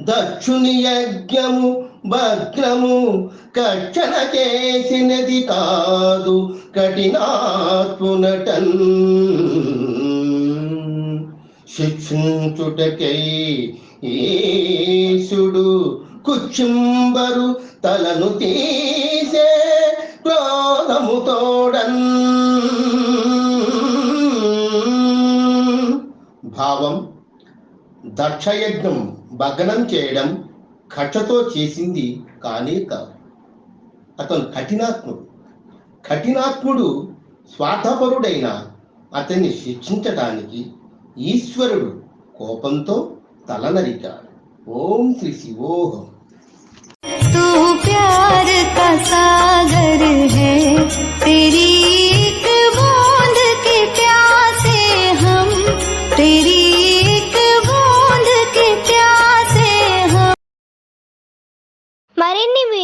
దక్షుని యజ్ఞము భద్రము కక్షణ చేసినది కాదు కఠినాత్మునటన్. శిక్షించుటకై ఈశుడు కుచ్చుంబరు తలను తీసే క్రోధము తోడన్. భావం దక్షయజ్ఞం. భగ్నం చేయడం కక్షతో చేసింది కానే కాదు. అతను కఠినాత్ముడు. కఠినాత్ముడు స్వార్థపరుడైన అతన్ని శిక్షించటానికి ఈశ్వరుడు కోపంతో తల నరికాడు ఓం శ్రీ శివోహం.